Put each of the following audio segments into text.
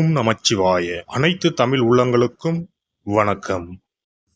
ஓம் நமச்சிவாய. அனைத்து தமிழ் உள்ளங்களுக்கும் வணக்கம்.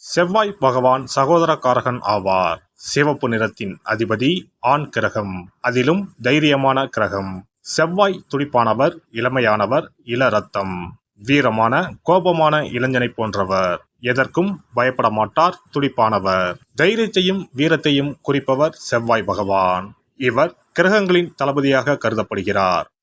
செவ்வாய் பகவான் சகோதரக்காரகன் ஆவார். சிவப்பு நிறத்தின் அதிபதி ஆண் கிரகம். அதிலும் தைரியமான கிரகம். செவ்வாய் துடிப்பானவர் இளமையானவர் இள ரத்தம். வீரமான கோபமான இளைஞனை போன்றவர். எதற்கும் பயப்பட மாட்டார் துடிப்பானவர். தைரியத்தையும் வீரத்தையும் குறிப்பவர் செவ்வாய் பகவான். இவர் கிரகங்களின் தளபதியாக கருதப்படுகிறார்.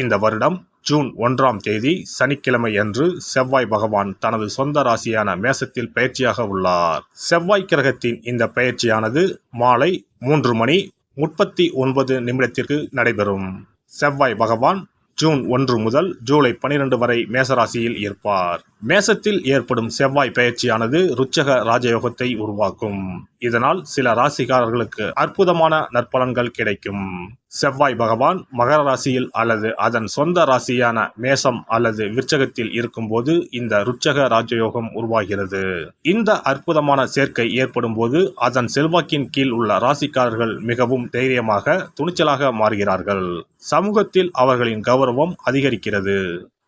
இந்த வருடம் ஜூன் ஒன்றாம் தேதி சனிக்கிழமை அன்று செவ்வாய் பகவான் தனது சொந்த ராசியான மேசத்தில் பயிற்சியாக உள்ளார். செவ்வாய் கிரகத்தின் இந்த பயிற்சியானது மாலை மூன்று மணி முப்பத்தி ஒன்பது நிமிடத்திற்கு நடைபெறும். செவ்வாய் பகவான் ஜூன் ஒன்று முதல் ஜூலை பனிரெண்டு வரை மேசராசியில் இருப்பார். மேசத்தில் ஏற்படும் செவ்வாய் பயிற்சியானது ருச்சக ராஜயோகத்தை உருவாக்கும். இதனால் சில ராசிக்காரர்களுக்கு அற்புதமான நற்பலன்கள் கிடைக்கும். செவ்வாய் பகவான் மகர ராசியில் அல்லது அதன் சொந்த ராசியான மேசம் அல்லது விற்சகத்தில் இருக்கும்போது இந்த ருச்சக ராஜயோகம் உருவாகிறது. இந்த அற்புதமான சேர்க்கை ஏற்படும் போது அதன் செல்வாக்கின் கீழ் உள்ள ராசிக்காரர்கள் மிகவும் தைரியமாக துணிச்சலாக மாறுகிறார்கள். சமூகத்தில் அவர்களின் கௌரவம் அதிகரிக்கிறது.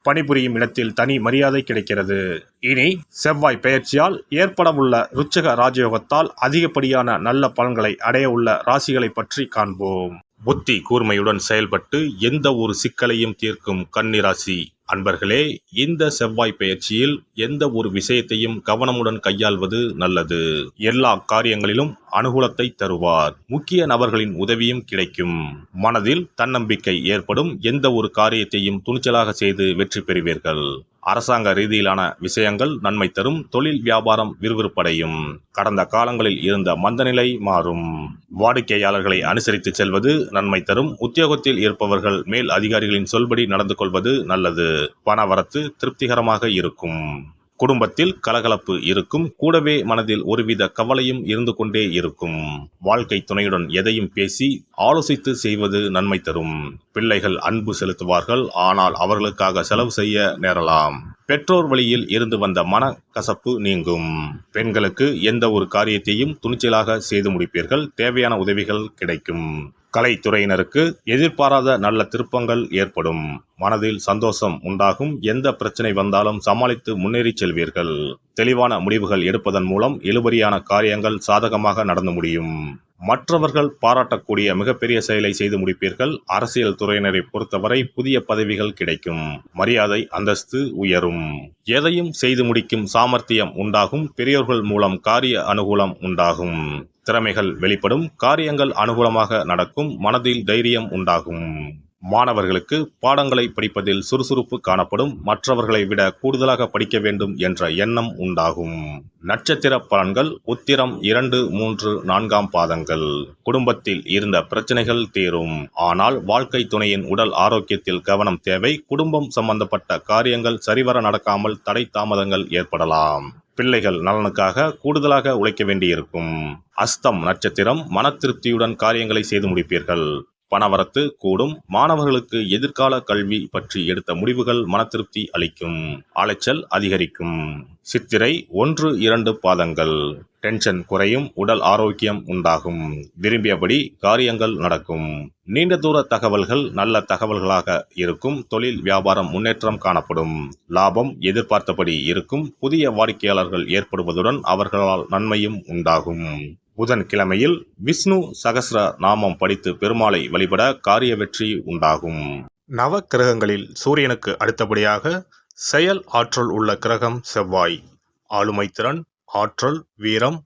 பணிபுரியும் இடத்தில் தனி மரியாதை கிடைக்கிறது. இனி செவ்வாய் பெயர்ச்சியால் ஏற்படவுள்ள ருச்சக ராஜயோகத்தால் அதிகப்படியான நல்ல பலன்களை அடைய உள்ள ராசிகளை பற்றி காண்போம். புத்தி கூர்மையுடன் செயல்பட்டு எந்த ஒரு சிக்கலையும் தீர்க்கும் கன்னிராசி. அன்பர்களே இந்த செவ்வாய் பயிற்சியில் எந்த ஒரு விஷயத்தையும் கவனமுடன் கையாள்வது நல்லது. எல்லா காரியங்களிலும் அனுகூலத்தை தருவார். முக்கிய நபர்களின் உதவியும் கிடைக்கும். மனதில் தன்னம்பிக்கை ஏற்படும். எந்த ஒரு காரியத்தையும் துணிச்சலாக செய்து வெற்றி பெறுவீர்கள். அரசாங்க ரீதியிலான விஷயங்கள் நன்மை தரும். தொழில் வியாபாரம் விறுவிறுப்படையும். கடந்த காலங்களில் இருந்த மந்தநிலை மாறும். வாடிக்கையாளர்களை அனுசரித்து செல்வது நன்மை தரும். உத்தியோகத்தில் இருப்பவர்கள் மேல் அதிகாரிகளின் சொல்படி நடந்து கொள்வது நல்லது. பணவரத்து திருப்திகரமாக இருக்கும். குடும்பத்தில் கலகலப்பு இருக்கும். கூடவே மனதில் ஒருவித கவலையும் இருந்து கொண்டே இருக்கும். வாழ்க்கை துணையுடன் எதையும் பேசி ஆலோசித்து செய்வது நன்மை தரும். பிள்ளைகள் அன்பு செலுத்துவார்கள். ஆனால் அவர்களுக்காக செலவு செய்ய நேரலாம். பெற்றோர் வழியில் இருந்து வந்த மன கசப்பு நீங்கும். பெண்களுக்கு எந்த ஒரு காரியத்தையும் துணிச்சலாக செய்து முடிப்பீர்கள். தேவையான உதவிகள் கிடைக்கும். கலைத்துறையினருக்கு எதிர்பாராத நல்ல திருப்பங்கள் ஏற்படும். மனதில் சந்தோஷம் உண்டாகும். எந்த பிரச்சனை வந்தாலும் சமாளித்து முன்னேறி செல்வீர்கள். தெளிவான முடிவுகள் எடுப்பதன் மூலம் இழுபறியான காரியங்கள் சாதகமாக நடந்து முடியும். மற்றவர்கள் பாராட்டக்கூடிய மிகப்பெரிய செயலை செய்து முடிப்பீர்கள். அரசியல் துறையினரை பொறுத்தவரை புதிய பதவிகள் கிடைக்கும். மரியாதை அந்தஸ்து உயரும். எதையும் செய்து முடிக்கும் சாமர்த்தியம் உண்டாகும். பெரியோர்கள் மூலம் காரிய அனுகூலம் உண்டாகும். திறமைகள் வெளிப்படும். காரியங்கள் அனுகூலமாக நடக்கும். மனதில் தைரியம் உண்டாகும். மாணவர்களுக்கு பாடங்களை படிப்பதில் சுறுசுறுப்பு காணப்படும் மற்றவர்களை விட கூடுதலாக படிக்க வேண்டும் என்ற எண்ணம் உண்டாகும். நட்சத்திர பலன்கள் உத்திரம் இரண்டு மூன்று நான்காம் பாதங்கள். குடும்பத்தில் இருந்த பிரச்சனைகள் தீரும். ஆனால் வாழ்க்கை துணையின் உடல் ஆரோக்கியத்தில் கவனம் தேவை. குடும்பம் சம்பந்தப்பட்ட காரியங்கள் சரிவர நடக்காமல் தடை தாமதங்கள் ஏற்படலாம். பிள்ளைகள் நலனுக்காக கூடுதலாக உழைக்க வேண்டியிருக்கும். அஸ்தம் நட்சத்திரம் மன திருப்தியுடன் காரியங்களை செய்து முடிப்பீர்கள். பணவரத்து கூடும். மாணவர்களுக்கு எதிர்கால கல்வி பற்றி எடுத்த முடிவுகள் மன திருப்தி அளிக்கும். அலைச்சல் அதிகரிக்கும். சித்திரை ஒன்று இரண்டு பாதங்கள். டென்ஷன் குறையும் உடல் ஆரோக்கியம் உண்டாகும். விரும்பியபடி காரியங்கள் நடக்கும். நீண்ட தூர தகவல்கள் நல்ல தகவல்களாக இருக்கும். தொழில் வியாபாரம் முன்னேற்றம் காணப்படும். லாபம் எதிர்பார்த்தபடி இருக்கும். புதிய வாடிக்கையாளர்கள் ஏற்படுவதுடன் அவர்களால் நன்மையும் உண்டாகும். புதன்கிழமையில் விஷ்ணு சகசிர நாமம் படித்து பெருமாளை வழிபட காரிய வெற்றி உண்டாகும். நவ கிரகங்களில் சூரியனுக்கு அடுத்தபடியாக செயல் ஆற்றல் உள்ள கிரகம் செவ்வாய். ஆளுமை திறன் ஆற்றல் வீரம்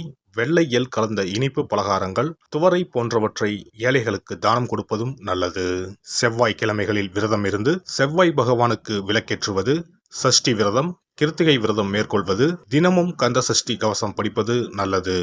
வெள்ளை எல் கலந்த இனிப்பு பலகாரங்கள் துவரை போன்றவற்றை ஏழைகளுக்கு தானம் கொடுப்பதும் நல்லது. செவ்வாய் கிழமைகளில் விரதம் இருந்து செவ்வாய் பகவானுக்கு விளக்கேற்றுவது சஷ்டி விரதம் கிருத்திகை விரதம் மேற்கொள்வது தினமும் கந்த சஷ்டி கவசம் படிப்பது நல்லது.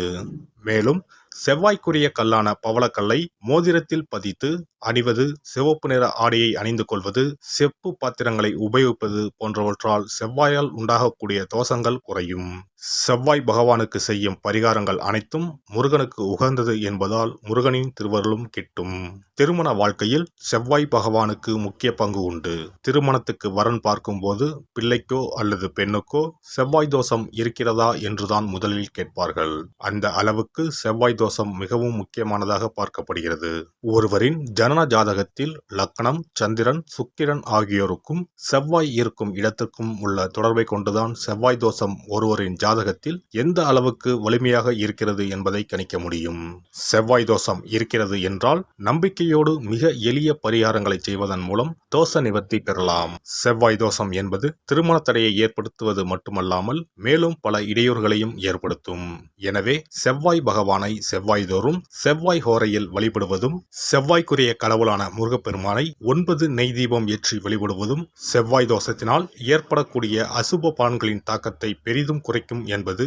மேலும் செவ்வாய்க்குரிய கல்லான பவளக்கல்லை மோதிரத்தில் பதித்து அணிவது சிவப்பு நிற ஆடையை அணிந்து கொள்வது செப்பு பாத்திரங்களை உபயோகிப்பது போன்றவற்றால் செவ்வாயால் உண்டாகக்கூடிய தோஷங்கள் குறையும். செவ்வாய் பகவானுக்கு செய்யும் பரிகாரங்கள் அனைத்தும் முருகனுக்கு உகந்தது என்பதால் முருகனின் திருவருளும் கிட்டும். திருமண வாழ்க்கையில் செவ்வாய் பகவானுக்கு முக்கிய பங்கு உண்டு. திருமணத்துக்கு வரன் பார்க்கும்போது பிள்ளைக்கோ அல்லது பெண் பெண்ணுக்கோ செவ்வாய் தோஷம் இருக்கிறதா என்றுதான் முதலில் கேட்பார்கள். அந்த அளவுக்கு செவ்வாய் தோஷம் மிகவும் முக்கியமானதாக பார்க்கப்படுகிறது. ஒருவரின் ஜனன ஜாதகத்தில் லக்னம் சந்திரன் சுக்கிரன் ஆகியோருக்கும் செவ்வாய் இருக்கும் இடத்திற்கும் உள்ள தொடர்பை கொண்டுதான் செவ்வாய் தோஷம் ஒருவரின் ஜாதகத்தில் எந்த அளவுக்கு வலிமையாக இருக்கிறது என்பதை கணிக்க முடியும். செவ்வாய் தோஷம் இருக்கிறது என்றால் நம்பிக்கையோடு மிக எளிய பரிகாரங்களை செய்வதன் மூலம் தோஷ நிவர்த்தி பெறலாம். செவ்வாய் தோஷம் என்பது திருமண தடையை ஏற்படுத்துவது மட்டுமல்லாமல் மேலும் பல இடையூறுகளையும் ஏற்படுத்தும். எனவே செவ்வாய் பகவானை செவ்வாய் தோறும் செவ்வாய் ஹோரையில் வழிபடுவதும் செவ்வாய்க்குரிய கடவுளான முருகப்பெருமானை ஒன்பது நெய் தீபம் ஏற்றி வழிபடுவதும் செவ்வாய் தோஷத்தினால் ஏற்படக்கூடிய அசுப பலன்களின் தாக்கத்தை பெரிதும் குறைக்கும் என்பது